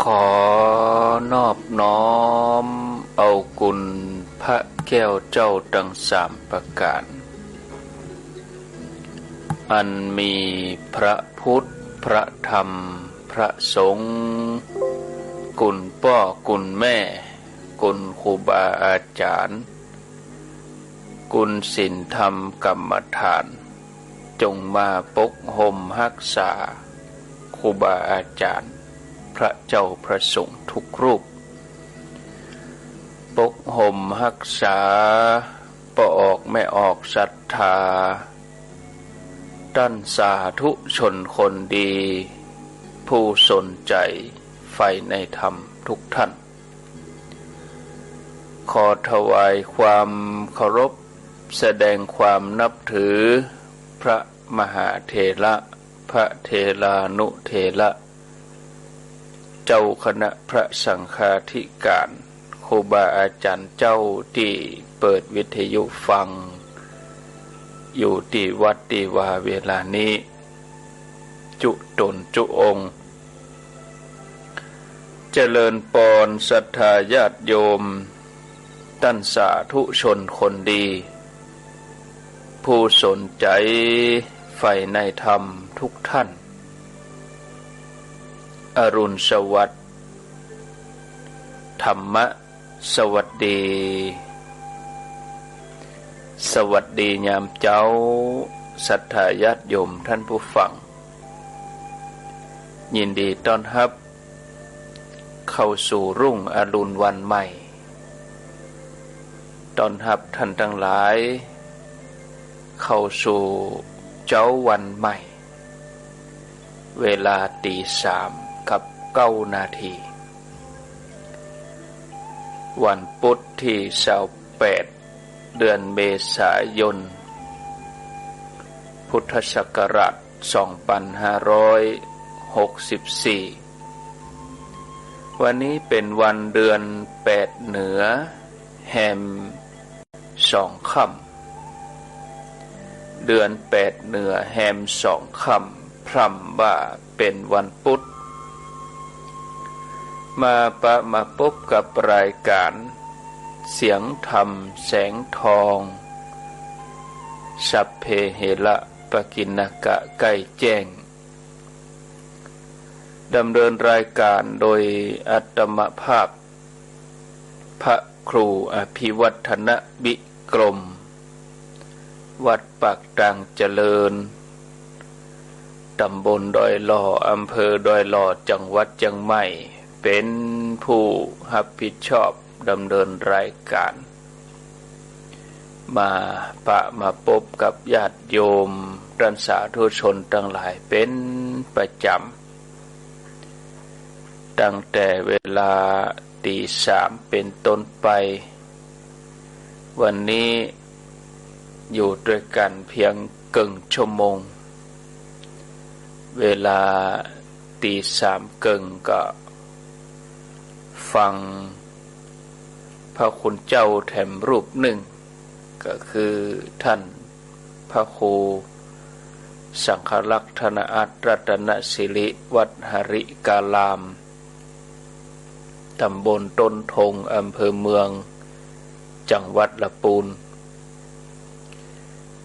ขอนอบน้อม เอากุลพระแก้วเจ้าดังสามประการ อันมีพระพุทธ พระธรรม พระสงฆ์กุลพ่อกุลแม่ กุลครูบาอาจารย์ กุลศีลธรรมกรรมฐาน จงมาปกห่มรักษาครูบาอาจารย์ พระเจ้าพระสงฆ์ทุกรูป ปกห่มรักษาปออกไม่ออกศรัทธาด้านสาธุชนคนดี ผู้สนใจใฝ่ในธรรมทุกท่าน ขอถวายความเคารพแสดงความนับถือพระมหาเถระ พระเทลานุเทระ เจ้าคณะพระสังฆาธิการครูบาอาจารย์เจ้าที่เปิดวิทยุฟัง อยู่ที่วัดตีวาเวลานี้ จุตนจุองค์เจริญปอนศรัทธาญาติโยมตั้นสาธุชนคนดี ผู้สนใจใฝ่ในธรรมทุกท่าน อรุณสวัสดิ์ธรรมะ สวัสดี สวัสดียามเจ้าศรัทธาญาติโยมท่านผู้ฟัง ยินดีต้อนรับ เข้าสู่รุ่งอรุณวันใหม่ตอนรับท่านทั้งหลาย เข้าสู่เจ้าวันใหม่ เวลาตีสาม เก้านาที วันพุธที่สาแปดเดือนเมษายน พุทธศักราช 2564 วันนี้เป็นวันเดือนแปดเหนือ แฮมสองค่ำเดือนแปดเหนือแฮมสองค่ำพร่ำว่าเป็นวันพุธ มาปะมาพบกับรายการ เสียงธรรมแสงทอง สัพเพเหระปกินกะใกล้แจ้งดำเนินรายการโดยอัตมภาพ พระครูอภิวัฒนบิกรม วัดปากดังเจริญตำบลดอยหล่ออำเภอดอยหล่อจังหวัดเชียงใหม่ เป็นผู้รับผิดชอบดำเนินรายการ มาปะมาพบกับญาติโยมรันสาธุชนทั้งหลายเป็นประจำ ตั้งแต่เวลาตีสามเป็นต้นไป วันนี้อยู่ด้วยกันเพียงกึ่งชั่วโมง เวลาตีสามกึ่งก็ ฟังพระคุณเจ้าแถมรูปหนึ่ง ก็คือท่านพระครูสังฆลักษณอัตรัตนศิริวัดหริกาลาม ตำบลต้นทงอำเภอเมือง จังหวัดละปูน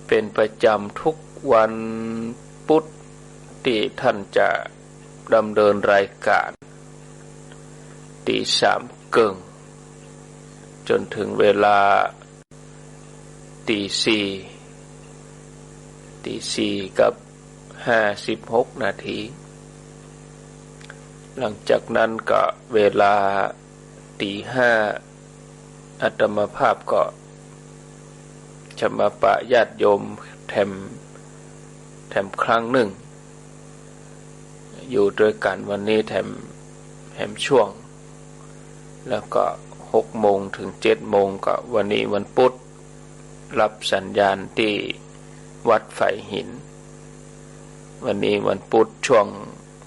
เป็นประจำทุกวันพุธที่ท่านจะดำเนินรายการ ตีสามเกิงจนถึงเวลาตีสี่ตีสี่กับห้าสิบหกนาที หลังจากนั้นก็เวลาตีห้าอัตมาภาพก็จะมาปะญาติโยมแถมแถมครั้งหนึ่ง อยู่ด้วยกันวันนี้แถมแถมช่วง แล้วก็หกโมงถึงเจ็ดโมงก็วันนี้วันพุธรับสัญญาณที่วัดไฝหิน วันนี้วันพุธช่วง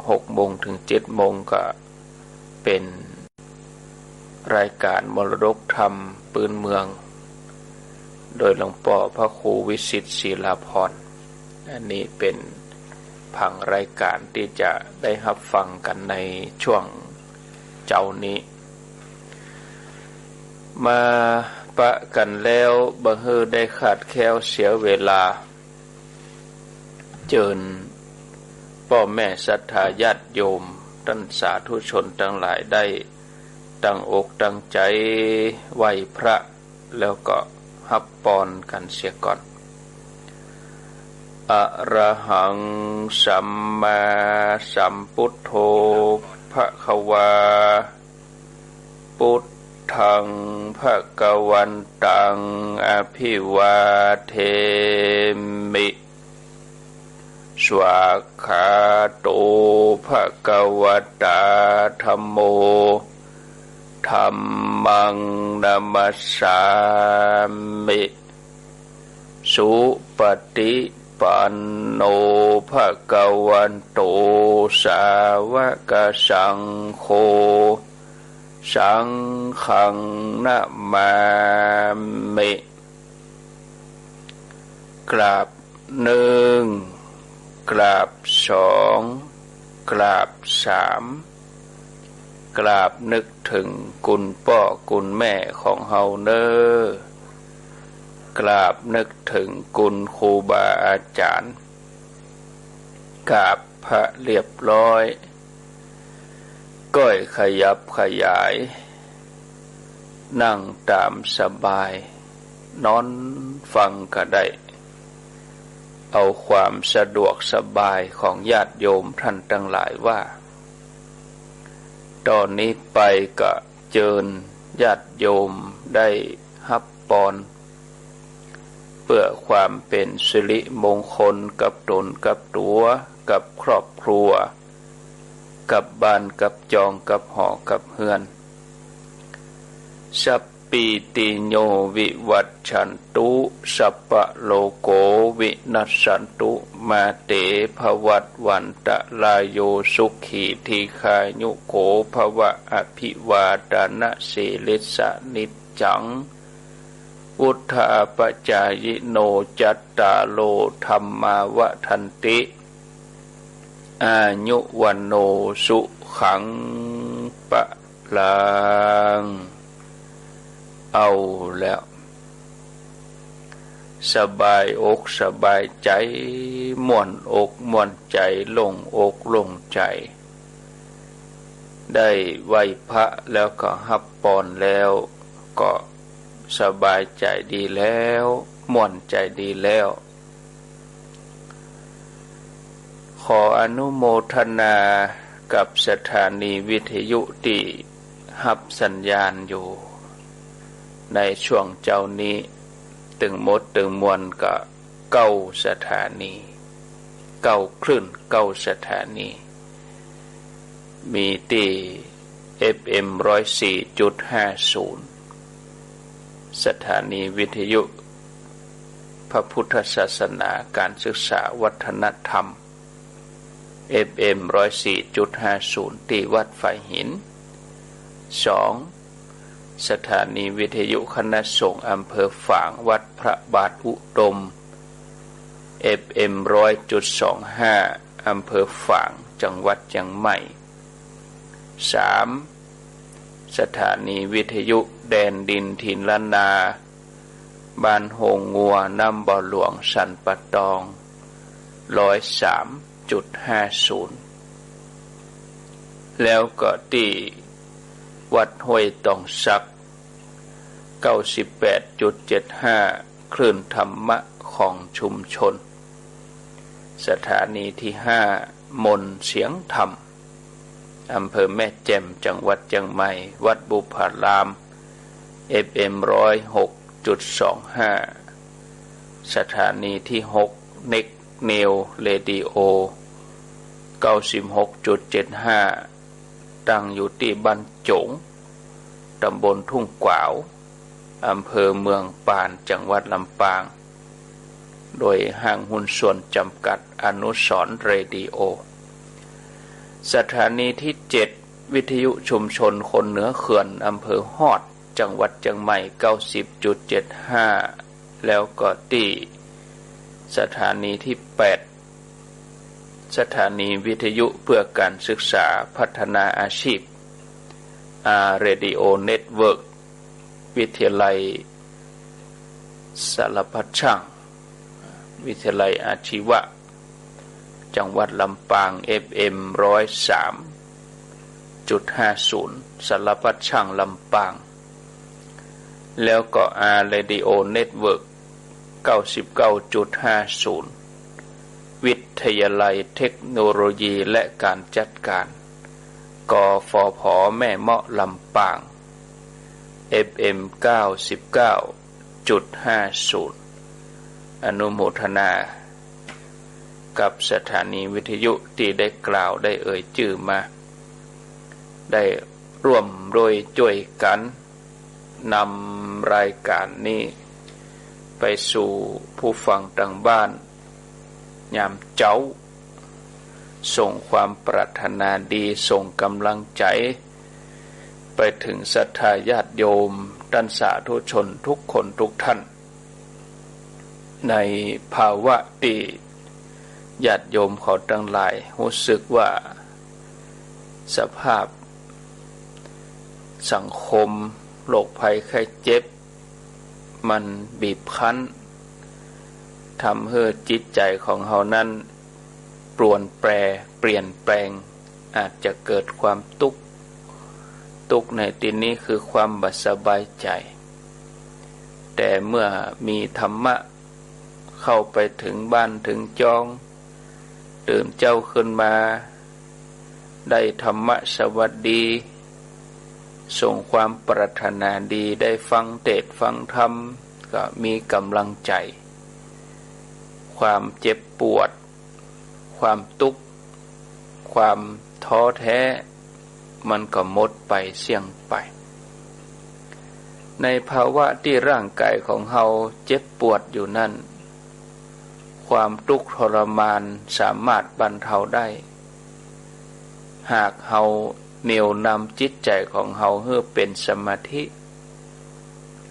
หกโมงถึงเจ็ดโมงก็เป็นรายการมรดกธรรมปืนเมือง โดยหลวงป่อพระครูวิสิตศิลาพรอันนี้เป็นผังรายการที่จะได้รับฟังกันในช่วงเจ้านี้ มาปะกันแล้วบังเฮอได้ขาดแคล้วเสียเวลา เจิญพ่อแม่ศรัทธาญาติโยมท่านสาธุชนทั้งหลายได้ตั้งอกตั้งใจไหวพระ แล้วก็ฮับปอนกันเสียก่อนอะระหังสัมมาสัมพุทโธภะควาพุท ธังภะกวันตัง อภิวาเทมิ สวาคาโตภะกวตาธรรมโมธรรมังนามัสสามิ สุปฏิปันโนภะกวันโตสาวกสังโฆ สังขังนามามิกราบหนึ่งกราบสองกราบสามกราบนึกถึงกุณพ่อกุณแม่ของเฮาเนอกราบนึกถึงกุณครูบาอาจารย์กราบพระเรียบร้อย ก้อยขยับขยาย นั่งตามสบาย นอนฟังก็ได้ เอาความสะดวกสบายของญาติโยมท่านทั้งหลายว่า ตอนนี้ไปก็เจิญญาติโยมได้ฮับปอน เพื่อความเป็นสิริมงคลกับตนกับตัวกับครอบครัว กับบ้านกับจองกับหอกับเฮือนสัพปีติโยวิวัตชันตุสัพปะโลโกวินัสสันตุมาเตภวัตวันตะลายโยสุขีทีคายุโกภวะอภิวาดานะเสลิสะนิจจังอุทธาปจายโนจัตตาโลธรรมาวะทันติ อายุวันโนสุขังปะลังเอาแล้ว สบายอกสบายใจม่วนอกม่วนใจลงอกลงใจ ได้ไหวพระแล้วก็ฮับปอนแล้วก็สบายใจดีแล้วม่วนใจดีแล้ว ขออนุโมทนากับสถานีวิทยุที่ฮับสัญญาณอยู่ ในช่วงเจ้านี้ ตึงมดตึงมวลก็เก้าสถานี เก้าคลื่นเก้าสถานี มีตี FM ร้อยสี่จุดห้าศูนย์สถานีวิทยุ พระพุทธศาสนาการศึกษาวัฒนธรรม FM ร้อยสี่จุดห้าศูนย์ตีวัดไฟหินสองสถานีวิทยุคณะสงฆ์อำเภอฝางวัดพระบาทอุดม FM ร้อยจุดสองห้าอำเภอฝางจังหวัดยังไม่สามสถานีวิทยุแดนดินทินลนา บ้านโฮงงัวนำบ่อหลวงสันปะตองร้อยสาม จุดห้าศูนย์แล้วก็ตีวัดห้วยตองซัก 98.75 คลื่นธรรมะของชุมชน สถานีที่ห้ามนเสียงธรรม อำเภอแม่แจ่มจังหวัดจังใหม่ วัดบุพาราม FM ร้อยหกจุดสองห้าสถานีที่หกเน็กเนวเรดิโอ เก้าสิบหกจุดเจ็ดห้าตั้งอยู่ที่บ้านจง ตำบลทุ่งกวาว อำเภอเมืองปาน จังหวัดลำปาง โดยห้างหุ้นส่วนจำกัดอนุสรเรดิโอ สถานีที่เจ็ดวิทยุชุมชนคนเหนือเขื่อน อำเภอฮอด จังหวัดจังใหม่ 90.75 แล้วก็ตีสถานีที่ 8 สถานีวิทยุเพื่อการศึกษาพัฒนาอาชีพอาเรดิโอเน็ตเวิร์กวิทยาลัยสารพัดช่าง วิทยาลัยอาชีวะ จังหวัดลำปาง FM ร้อยสามจุดห้าศูนย์สารพัดช่างลำปาง แล้วก็อาเรดิโอเน็ตเวิร์กเก้าสิบเก้าจุดห้าศูนย์ วิทยาลัยเทคโนโลยีและการจัดการ กฟผแม่เมาะลำปาง FM 99.50 อนุโมทนา กับสถานีวิทยุที่ได้กล่าวได้เอ่ยชื่อมา ได้ร่วมโดยจ่วยกันนำรายการนี้ ไปสู่ผู้ฟังต่างบ้าน ยามเจ้า ส่งความปรารถนาดีส่งกำลังใจ ไปถึงศรัทธาญาติโยมดันสาธุชนทุกคนทุกท่าน ในภาวะที่ญาติโยมเขาตั้งหลายรู้สึกว่า สภาพ สังคมโรคภัยไข้เจ็บ มันบีบคั้น ทำให้จิตใจของเขานั้นปรวนแปรเปลี่ยนแปลง อาจจะเกิดความทุกข์ทุกข์ในที่นี้คือความบัสบายใจ แต่เมื่อมีธรรมะเข้าไปถึงบ้านถึงจองตื่มเจ้าขึ้นมา ได้ธรรมะสวัสดี ส่งความปรารถนาดีได้ฟังเทศฟังธรรม ก็มีกำลังใจ ความเจ็บปวด ความทุกข์ ความท้อแท้ มันก็หมดไปเสี่ยงไป ในภาวะที่ร่างกายของเฮาเจ็บปวดอยู่นั่น ความทุกข์ทรมานสามารถบรรเทาได้ หากเฮาเหนียวนำจิตใจของเฮาเพื่อเป็นสมาธิ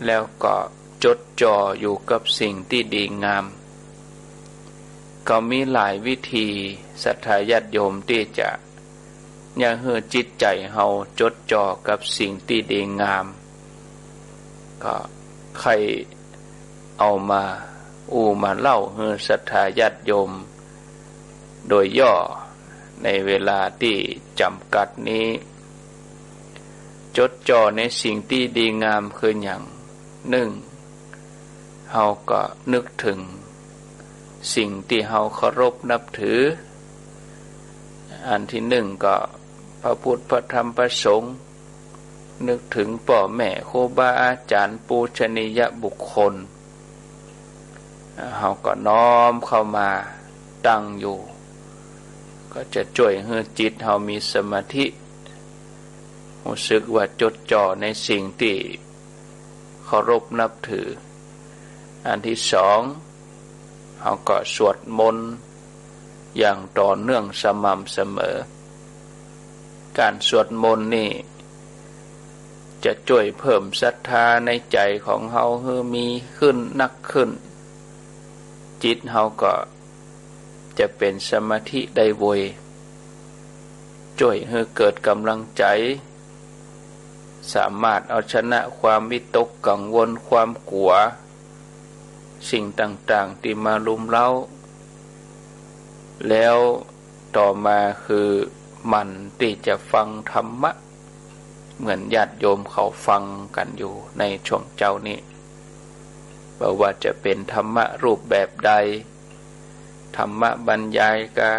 แล้วก็จดจ่ออยู่กับสิ่งที่ดีงาม ก็มีหลายวิธีศรัทธาญาติโยมที่จะยังเฮือจิตใจเฮาจดจ่อกับสิ่งที่ดีงาม ก็ใครเอามาอูมาเล่าเฮือศรัทธาญาติโยม โดยย่อในเวลาที่จำกัดนี้ จดจ่อในสิ่งที่ดีงามคืออย่างหนึ่งเฮาก็นึกถึง สิ่งที่เฮาเคารพนับถือ อันที่หนึ่งก็พระพุทธพระธรรมพระสงฆ์นึกถึงพ่อแม่ครูบาอาจารย์ปูชนียบุคคลเฮาก็น้อมเข้ามาตั้งอยู่ ก็จะช่วยให้จิตเฮามีสมาธิรู้สึกว่าจดจ่อในสิ่งที่เคารพนับถือ อันที่สอง เขาก็สวดมนต์อย่างต่อเนื่องสม่ำเสมอ การสวดมนต์นี่ จะช่วยเพิ่มศรัทธาในใจของเขาให้มีขึ้นนักขึ้น จิตเขาก็จะเป็นสมาธิได้ววยช่วยให้เกิดกำลังใจ สามารถเอาชนะความวิตกกังวลความกลัว สิ่งต่างๆที่มาลุมเล้า แล้วต่อมาคือมันที่จะฟังธรรมะ เหมือนญาติโยมเขาฟังกันอยู่ในช่วงเจ้านี้บอกว่าจะเป็นธรรมะรูปแบบใด ธรรมะบรรยายกา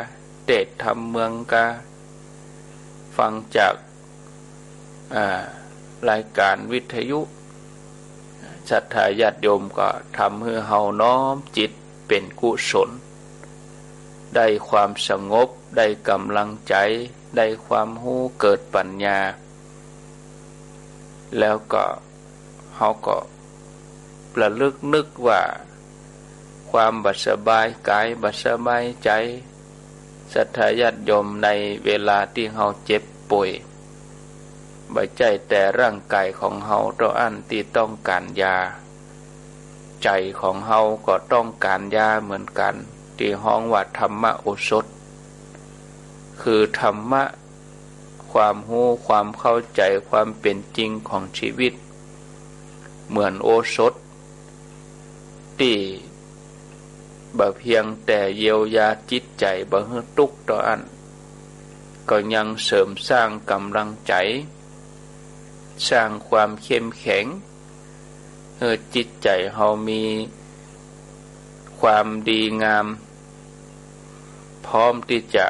เดชธรรมเมืองกาฟังจากรายการวิทยุ ศรัทธาญาติโยมก็ทำให้เฮาน้อมจิตเป็นกุศล ได้ความสงบ ได้กำลังใจ ได้ความหู้เกิดปัญญา แล้วก็เฮาก็ประลึกนึกว่า ความบัสบายกายบัสบายใจศรัทธาญาติโยมในเวลาที่เฮาเจ็บป่วย บ่ใจแต่ร่างกายของเฮาต้องอันที่ต้องการยา ใจของเฮาก็ต้องการยาเหมือนกัน ที่ห้องว่าธรรมะโอสถ คือธรรมะ ความรู้ความเข้าใจความเป็นจริงของชีวิต เหมือนโอสถที่บ่เพียงแต่เยียวยาจิตใจบ่ให้ตุกต่ออัน ก็ยังเสริมสร้างกำลังใจ สร้างความเข้มแข็งเออจิตใจเฮามีความดีงาม พร้อมที่จะ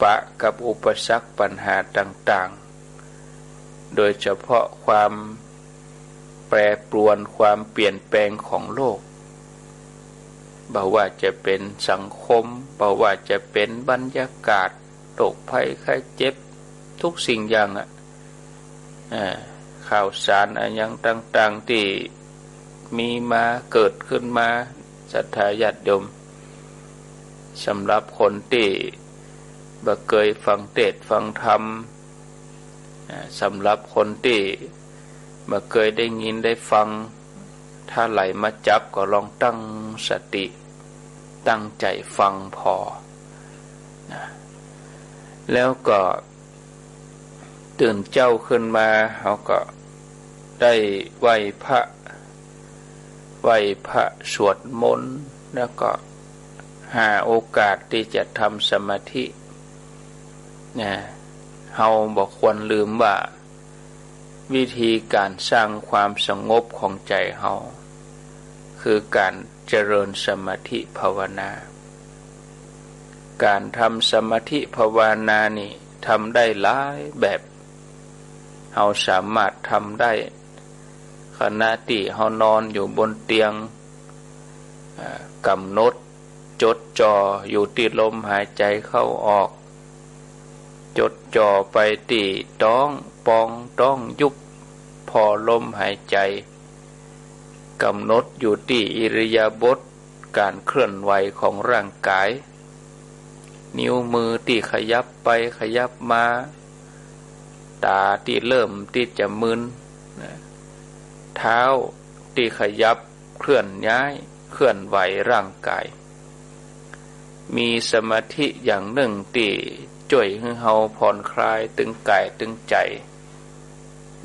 ปะกับอุปสรรคปัญหาต่างๆ โดยเฉพาะความแปรปรวนความเปลี่ยนแปลงของโลกบ่ว่าจะเป็นสังคมบ่ว่าจะเป็นบรรยากาศโรคภัยไข้เจ็บ ทุกสิ่งอย่างอะ ข่าวสารอะไรย่างต่าง ๆ ที่มีมาเกิดขึ้นมาศรัทธาญาติโยมสำหรับคนที่บ่เคยฟังเทศฟังธรรมสำหรับคนที่บ่เคยได้ยินได้ฟัง ถ้าไหลมาจับก็ลองตั้งสติ ตั้งใจฟังพอ แล้วก็ ตื่นเจ้าขึ้นมาเขาก็ได้ไหวพระ ไหวพระสวดมนต์แล้วก็หาโอกาสที่จะทำสมาธินะเฮาบอกควรลืมว่า วิธีการสร้างความสงบของใจเฮาคือการเจริญสมาธิภาวนา การทำสมาธิภาวนานี่ทำได้หลายแบบ เฮาสามารถทำได้ ขณะที่เฮานอนอยู่บนเตียงกำหนด จดจ่ออยู่ที่ลมหายใจเข้าออก จดจ่อไปที่ต้อง ปองต้องยุบ พอลมหายใจกำหนดอยู่ที่อิริยาบถการเคลื่อนไหวของร่างกาย นิ้วมือที่ขยับไปขยับมา ตาที่เริ่มที่จะมึนเท้าที่ขยับเคลื่อนย้ายเคลื่อนไหวร่างกาย มีสมาธิอย่างหนึ่งที่จ่วยให้เฮาผ่อนคลายตึงกายตึงใจ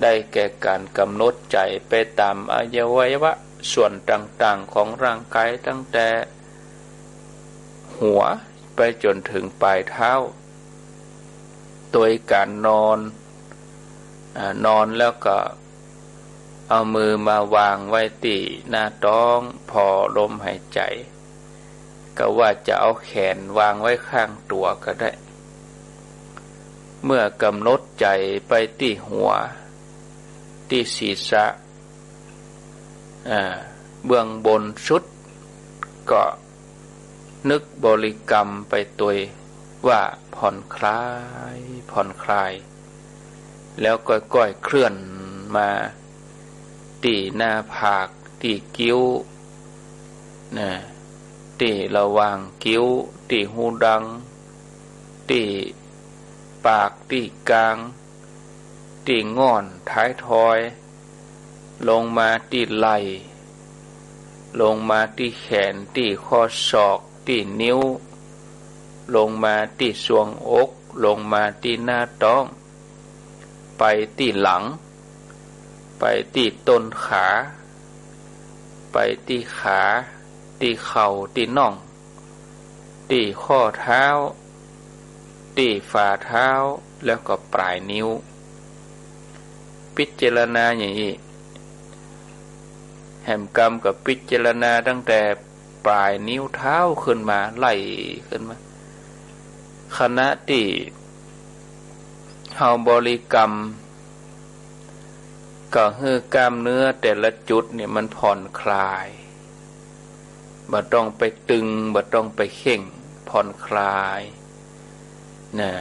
ได้แก่การกำหนดใจไปตามอวัยวะส่วนต่างๆของร่างกายตั้งแต่ หัวไปจนถึงปลายเท้า โดยการนอน นอนแล้วก็เอามือมาวางไว้ตีหน้าท้องพอลมหายใจ ก็ว่าจะเอาแขนวางไว้ข้างตัวก็ได้ เมื่อกำหนดใจไปที่หัว ที่ศีรษะเบื้องบนชุด ก็นึกบริกรรมไปตัวว่าผ่อนคลาย ผ่อนคลาย แล้วก้อยเคลื่อนมาตีหน้าผากตีกิ้วนะตีระวางกิ้วตีหูดังตีปากตีกลางตีง่อนท้ายทอย ลงมาตีไหลลงมาตีแขนตีข้อศอกตีนิ้ว ลงมาตีสวงอก ลงมาตีหน้าต้อง ไปตีหลัง ไปตีต้นขา ไปตีขา ตีเข่าตีน่อง ตีข้อเท้า ตีฝ่าเท้าแล้วก็ปลายนิ้ว พิจารณาอย่างนี้แหมกรรมกับพิจารณาตั้งแต่ปลายนิ้วเท้าขึ้นมาไล่ขึ้นมาขณะที่ เฮาบริกรรม ก็คือกล้ามเนื้อแต่ละจุดเนี่ยมันผ่อนคลายบ่ต้องไปตึงบ่ต้องไปเข่ง ผ่อนคลายนะ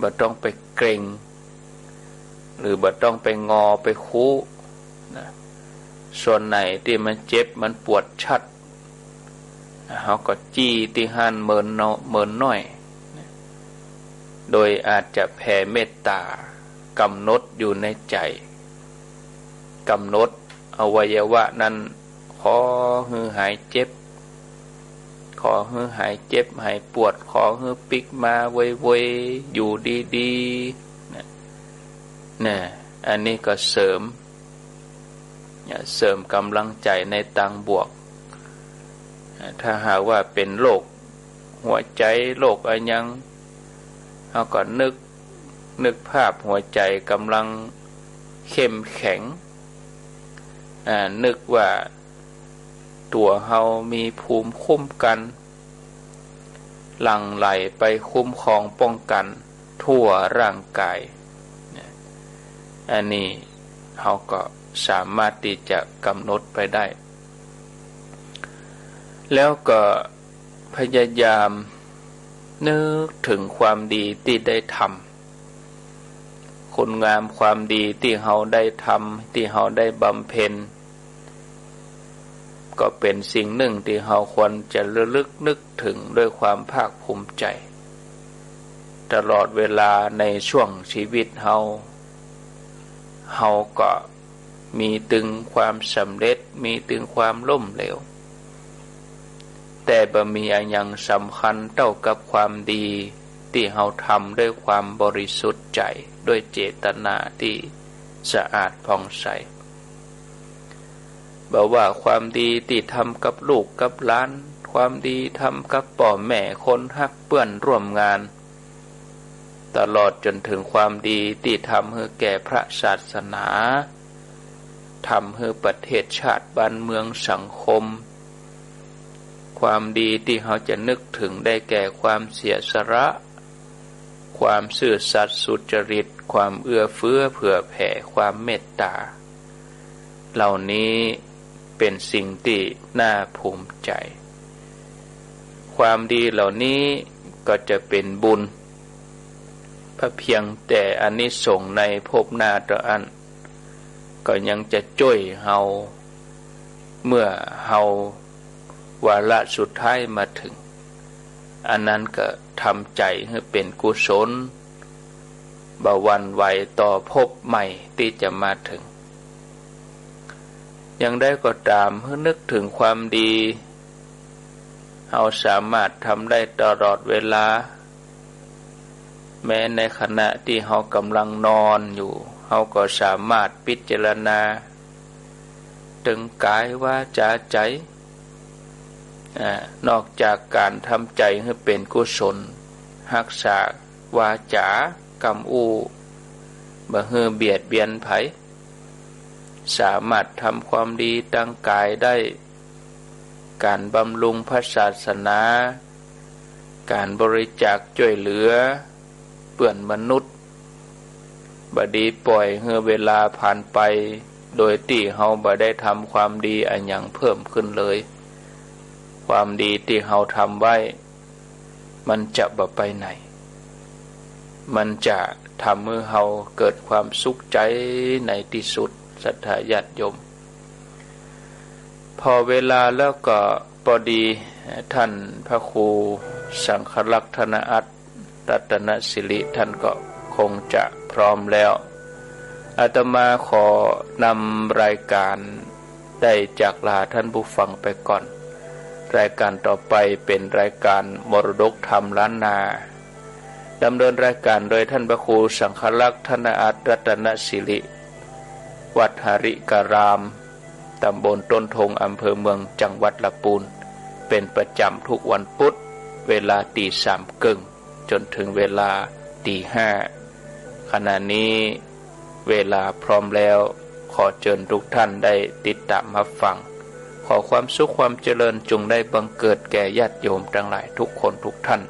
บ่ต้องไปเกรงหรือบ่ต้องไปงอไปคู้นะส่วนไหนที่มันเจ็บมันปวดชัดเขาก็จี้ที่หันเมินเนาเมินน้อย โดยอาจจะแผ่เมตตากำหนดอยู่ในใจกำหนดอวัยวะนั้นขอฮือหายเจ็บ ขอฮือหายเจ็บ หายปวด ขอฮือปิกมาเวยๆอยู่ดีๆเนี่ยอันนี้ก็เสริมเสริมกำลังใจในตังบวก ถ้าหากว่าเป็นโรคหัวใจโรคอะไรยัง เราก็นึกนึกภาพหัวใจกำลังเข้มแข็งนึกว่าตัวเฮามีภูมิคุ้มกัน หลังไหลไปคุ้มครองป้องกันทั่วร่างกาย อันนี้เขาก็สามารถที่จะกำหนดไปได้ แล้วก็พยายาม นึกถึงความดีที่ได้ทำคุณงามความดีที่เขาได้ทำที่เขาได้บำเพ็ญก็เป็นสิ่งหนึ่งที่เขาควรจะระลึกนึกถึงด้วยความภาคภูมิใจ ตลอดเวลาในช่วงชีวิตเฮาเฮาก็มีตึงความสำเร็จมีตึงความล่มเหลว แต่บ่มีอันยังสำคัญเท่ากับความดี ที่เฮาทำด้วยความบริสุทธิ์ใจด้วยเจตนาที่สะอาดผ่องใสบอกว่าความดีที่ทำกับลูกกับล้าน ความดีทำกับป่อแม่คนฮักเปื้อนร่วมงาน ตลอดจนถึงความดีที่ทำให้แก่พระศาสนาทำให้ประเทศชาติบ้านเมืองสังคม ความดีที่เขาจะนึกถึงได้แก่ความเสียสละ ความซื่อสัตย์สุจริต ความเอื้อเฟื้อเผื่อแผ่ ความเมตตา เหล่านี้เป็นสิ่งที่น่าภูมิใจ ความดีเหล่านี้ก็จะเป็นบุญพระเพียงแต่อันนี้ส่งในภพหน้าตอัน ก็ยังจะจ้อยเฮาเมื่อเฮา วาระสุดท้ายมาถึง อันนั้นก็ทำใจให้เป็นกุศลบวันไหวต่อพบใหม่ที่จะมาถึง ยังได้ก็ตามเพื่อนึกถึงความดีเราสามารถทำได้ตลอดเวลา แม้ในขณะที่เรากำลังนอนอยู่เขาก็สามารถพิจารณา ถึงกายว่าจาใจ นอกจากการทำใจให้เป็นกุศลหักษาวาจากำอูบ่เฮือเบียดเบียนไผ สามารถทำความดีตั้งกายได้ การบำรุงพระศาสนา การบริจาคช่วยเหลือ เปื่อนมนุษย์บดีปล่อยเฮือเวลาผ่านไป โดยที่เฮาบ่ได้ทำความดีอันยังเพิ่มขึ้นเลย ความดีที่เฮาทำไว้ มันจะบ่ไปไหน มันจะทำเมื่อเฮาเกิดความสุขใจในที่สุดศรัทธาญาติโยม พอเวลาแล้วก็พอดีท่านพระครูสังฆลักษณอัตรัตนสิริท่านก็คงจะพร้อมแล้วอาตมาขอนำรายการได้จากลาท่านผู้ฟังไปก่อน รายการต่อไปเป็นรายการมรดกธรรมล้านนาดำเนินรายการโดยท่านพระครูสังฆลักษณ์ธนอาตรัตนศิริ วัดหริการาม ตำบลต้นทงอำเภอเมืองจังหวัดละปูน เป็นประจำทุกวันพุธ เวลาตีสามกึ่ง จนถึงเวลาตีห้าขณะนี้เวลาพร้อมแล้ว ขอเชิญทุกท่านได้ติดตามมาฟัง อความสุขความเจริญจงได้บังเกิดแก่ญาติโยมทั้งหลายทุกคนทุกท่าน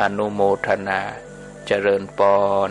อนุโมทนา เจริญปอน